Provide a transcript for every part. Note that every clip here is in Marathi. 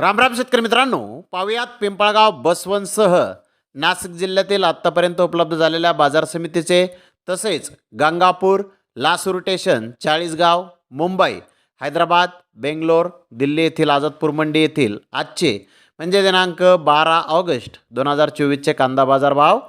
रामराम शेतकरी मित्रांनो पाहुयात पिंपळगाव बसवनसह नाशिक जिल्ह्यातील आत्तापर्यंत उपलब्ध झालेल्या बाजार समितीचे तसेच गंगापूर लासूर स्टेशन चाळीसगाव मुंबई हैदराबाद बेंगलोर दिल्ली येथील आझादपूर मंडी येथील आजचे म्हणजे दिनांक बारा ऑगस्ट दोन हजार चोवीसचे कांदा बाजार भाव.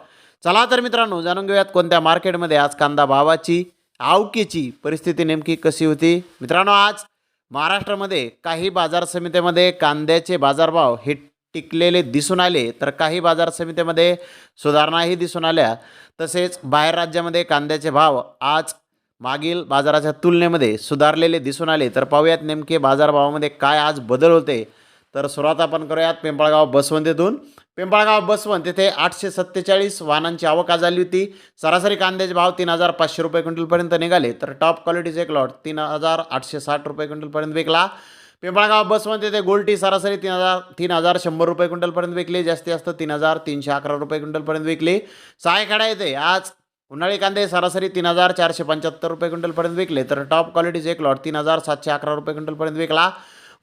चला तर मित्रांनो जाणून घेऊयात कोणत्या मार्केटमध्ये आज कांदा भावाची आवकीची परिस्थिती नेमकी कशी होती. मित्रांनो आज महाराष्ट्रामध्ये काही बाजार समितीमध्ये कांद्याचे बाजारभाव हे टिकलेले दिसून आले तर काही बाजार समितीमध्ये सुधारणाही दिसून आल्या. तसेच बाहेर राज्यामध्ये कांद्याचे भाव आज मागील बाजाराच्या तुलनेमध्ये सुधारलेले दिसून आले. तर पाहूयात नेमके बाजारभावामध्ये काय आज बदल होते. तर सुरुवात आपण करूयात पिंपळगाव बसवंतीतून. पिंपळगाव बसवंत तिथे आठशे सत्तेचाळीस वाहनांची आवक आज आली होती. सरासरी कांद्याचे भाव तीन हजार पाचशे रुपये क्विंटलपर्यंत निघाले तर टॉप क्वालिटीचे एक लॉट तीन हजार आठशे साठ रुपये क्विंटलपर्यंत विकला. पिंपळगाव बसवंत येथे गोल्टी सरासरी तीन हजार तीन हजार शंभर रुपये क्विंटलपर्यंत विकली जास्तीत जास्त तीन हजार तीनशे अकरा रुपये क्विंटलपर्यंत विकली. सायखेडा येथे आज उन्हाळी कांदे सरासरी तीन हजार चारशे पंच्याहत्तर रुपये क्विंटलपर्यंत विकले तर टॉप क्वालिटीचे एक लॉट तीन हजार सातशे अकरा रुपये क्विंटलपर्यंत विकला.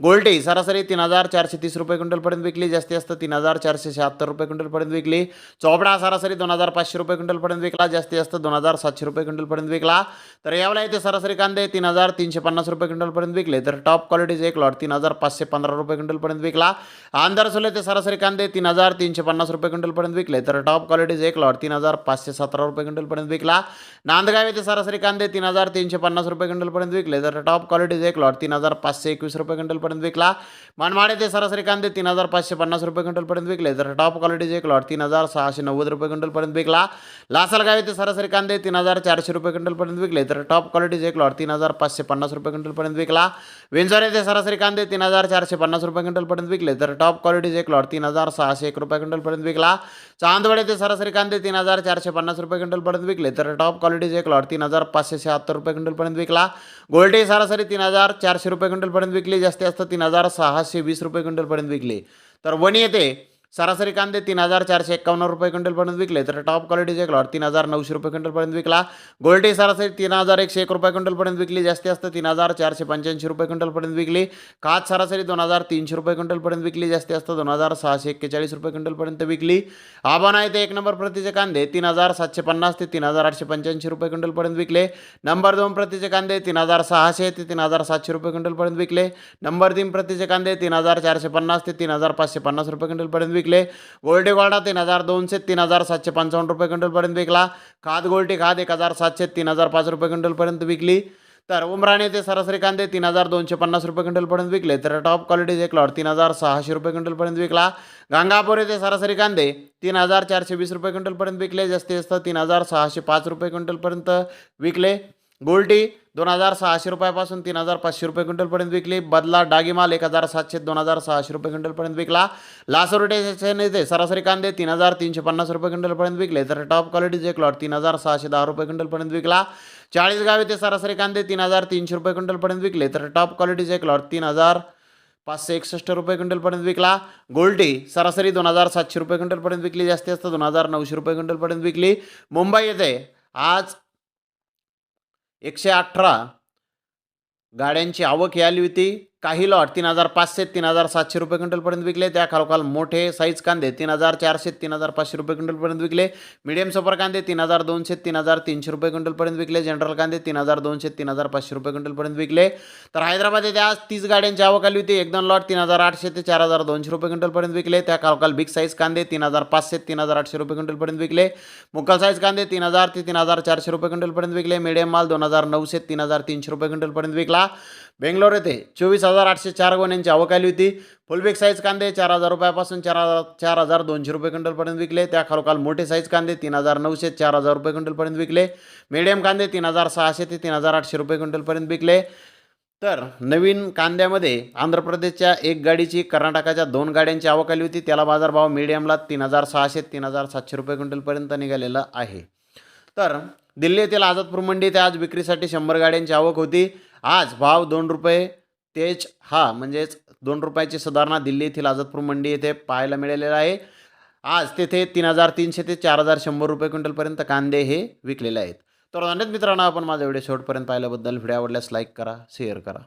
गोल्टे सरासरी तीन हजार चारशे तीस रुपये क्विंटलपर्यंत विकली जास्ती जास्त तीन हजार चारशे शहात्तर रुपये क्विंटलपर्यंत विकली चोपडा सरासरी दोन हजार पाचशे रुपये क्विंटलपर्यंत विकला जास्तीत जास्त दोन हजार सातशे रुपये क्विंटलपर्यंत विकला तर यावेळेला येथे सरासरी कांदे तीन हजार तीनशे पन्नास रुपये क्विंटलपर्यंत विकले तर टॉप क्वालिटीचे एक लॉट तीन हजार पाचशे पंधरा रुपये क्विंटलपर्यंत विकला आंध्रसोले ते सरासरी कांदे तीन हजार तीनशे पन्नास रुपये क्विंटलपर्यंत विकले तर टॉप क्वालिटीचे एक लॉट तीन हजार पाचशे सतरा रुपये क्विंटलपर्यंत विकला नांदगाव येथे सरासरी कांदे तीन हजार तीनशे पन्नास रुपये क्विंटलपर्यंत विकले तर टॉप क्वालिटीचे एक लॉट तीन हजार पाचशे एकवीस रुपये क्विंटलपर्यंत विकला. मनमाड येथे सरासरी कांदे तीन हजार पाचशे पन्नास रुपये क्विंटलपर्यंत विकले. तर टॉप क्वालिटीचे एक लॉट तीन हजार सहाशे नव्वद रुपये क्विंटलपर्यंत विकला. लासलगाव येथे सरासरी कांदे तीन हजार चारशे रुपये क्विंटलपर्यंत विकले. तर टॉप क्वालिटीचे एक लॉट तीन हजार पाचशे पन्नास रुपये क्विंटलपर्यंत विकला. विंचर येथे सरासरी कांदे तीन हजार चारशे पन्नास रुपये क्विंटलपर्यंत विकले. तर टॉप क्वालिटीचे एक लॉट तीन हजार सहाशे एक रुपये क्विंटलपर्यंत विकला. चांदवड येथे सरासरी कांदे तीन हजार चारशे पन्नास रुपये क्विंटलपर्यंत विकले. तर टॉप क्वालिटीचे एक लॉट तीन हजार पाचशे शहात्तर रुपये क्विंटलपर्यंत विकला. गोल्टे सरासरी तीन हजार चारशे रुपये क्विंटलपर्यंत विकली. जास्तीत जास्त तीन हजार सहाशे वीस रुपये क्विंटलपर्यंत विकले. तर वणी येथे सरासरी कांदे तीन हजार चारशे एक्कावन्न रुपये क्विंटलपर्यंत विकले तर टॉप क्वालिटीचे क्लॉट तीन हजार नऊशे रुपये क्विंटलपर्यंत विकला गोल्टी सरासरी तीन हजार एकशे एक रुपये क्विंटलपर्यंत विकली जास्ती असतं तीन हजार चारशे पंच्याऐंशी रुपये क्विंटलपर्यंत विकली काच सरासरी दोन हजार तीनशे रुपये क्विंटलपर्यंत विकली जास्ती असतं दोन हजार सहाशे एक्केचाळीस रुपये क्विंटलपर्यंत विकली आबाना येथे एक नंबर प्रतीचे कांदे तीन हजार सातशे पन्नास ते तीन हजार आठशे पंच्याऐंशी रुपये क्विंटलपर्यंत विकले नंबर दोन प्रतीचे कांदे तीन हजार सहाशे ते तीन हजार सातशे रुपये क्विंटलपर्यंत विकले नंबर तीन प्रतीचे कांदे तीन हजार चारशे पन्नास ते तीन हजार पाचशे पन्नास रुपये क्विंटलपर्यंत विकले. गोल्टी गोल्डा तीन हजार दोनशे तीन हजार सातशे पंचावन्न रुपये क्विंटलपर्यंत विकला. खाद गोल्टी खाद एक हजार सातशे तीन हजार पाच रुपये क्विंटलपर्यंत विकली. तर उमराणे ते सरासरी कांदे तीन हजार दोनशे पन्नास रुपये क्विंटलपर्यंत विकले. तर टॉप क्वालिटीचे एक लॉट तीन हजार सहाशे रुपये क्विंटलपर्यंत विकला. गंगापुरे ते सरासरी कांदे तीन हजार चारशे वीस रुपये क्विंटलपर्यंत विकले. जास्तीत जास्त तीन हजार सहाशे पाच रुपये क्विंटलपर्यंत विकले. गोल्टी दोन हजार सहाशे रुपयापासून तीन हजार पाचशे रुपये क्विंटलपर्यंत विकली. बदला डागीमाल एक हजार सातशे दोन हजार सहाशे रुपये क्विंटलपर्यंत विकला. लासोरटे स्टेशन येथे सरासरी कांदे तीन हजार तीनशे पन्नास रुपये क्विंटलपर्यंत विकले. तर टॉप क्वालिटीचे एक तीन हजार सहाशे दहा रुपये क्विंटलपर्यंत विकला. चाळीसगाव येथे सरासरी कांदे तीन हजार तीनशे रुपये क्विंटलपर्यंत विकले. तर टॉप क्वालिटीचे एक तीन हजार पाचशे एकसष्ट रुपये क्विंटलपर्यंत विकला. गोल्टी सरासरी दोन हजार सातशे रुपये क्विंटलपर्यंत विकली. जास्ती असतं दोन हजार नऊशे रुपये क्विंटलपर्यंत विकली. मुंबई येथे आज एकशे अठरा. गाड्यांची आवक याली होती. काही लॉट तीन हजार पाचशे तीन हजार सातशे रुपये क्विंटलपर्यंत विकले त्या खालोखाल मोठे साईज कांदे तीन हजार चारशे तीन हजार पाचशे रुपये क्विंटलपर्यंत विकले मिडियम सुपर कांदे तीन हजार दोनशे तीन हजार तीनशे रुपये क्विंटलपर्यंत विकले जनरल कांदे तीन हजार दोनशे तीन हजार पाचशे रुपये क्विंटलपर्यंत विकले तर हैदराबाद येथे आज तीस गाड्यांची आवक आली होती एक दोन लॉट तीन हजार आठशे ते चार हजार दोनशे रुपये क्विंटलपर्यंत विकले त्या खालोखाल बिग साईज कांदे तीन हजार पाचशे तीन हजार आठशे रुपये क्विंटलपर्यंत विकले मुक्कल साईज कांदे तीन हजार ते तीन हजार चारशे रुपये क्विंटलपर्यंत विकले मिडियम माल दोन हजार नऊशे तीन हजार तीनशे रुपये क्विंटलपर्यंत विकला बेंगलोर येथे चोवीस हजार आठशे चार गोण्यांची आवक आली होती. फुलबेग साईज कांदे चार हजार रुपयापासून चार हजार चार हजार दोनशे रुपये क्विंटलपर्यंत विकले. त्या खालोखाल मोठे साईज कांदे तीन हजार नऊशे चार हजार रुपये क्विंटलपर्यंत विकले. मिडियम कांदे तीन हजार सहाशे ते तीन हजार आठशे रुपये क्विंटलपर्यंत विकले. तर नवीन कांद्यामध्ये आंध्र प्रदेशच्या एक गाडीची कर्नाटकाच्या दोन गाड्यांची आवक आली होती. त्याला बाजारभाव मिडियमला तीन हजार सहाशे तीन हजार सातशे रुपये क्विंटलपर्यंत निघालेला आहे. तर दिल्ली येथील आझादपूर मंडी आज विक्रीसाठी शंभर गाड्यांची आवक होती. आज भाव दोन रुपये तेज हा म्हणजेच दोन रुपयाची सुधारणा दिल्ली येथील आझादपूर मंडी येथे पाहायला मिळालेला आहे. आज तेथे तीन हजार तीनशे ते चार हजार शंभर रुपये क्विंटलपर्यंत कांदे हे विकलेले आहेत. तर अनेक मित्रांनो आपण माझा व्हिडिओ शेवटपर्यंत पाहिल्याबद्दल. व्हिडिओ आवडल्यास लाईक करा शेअर करा.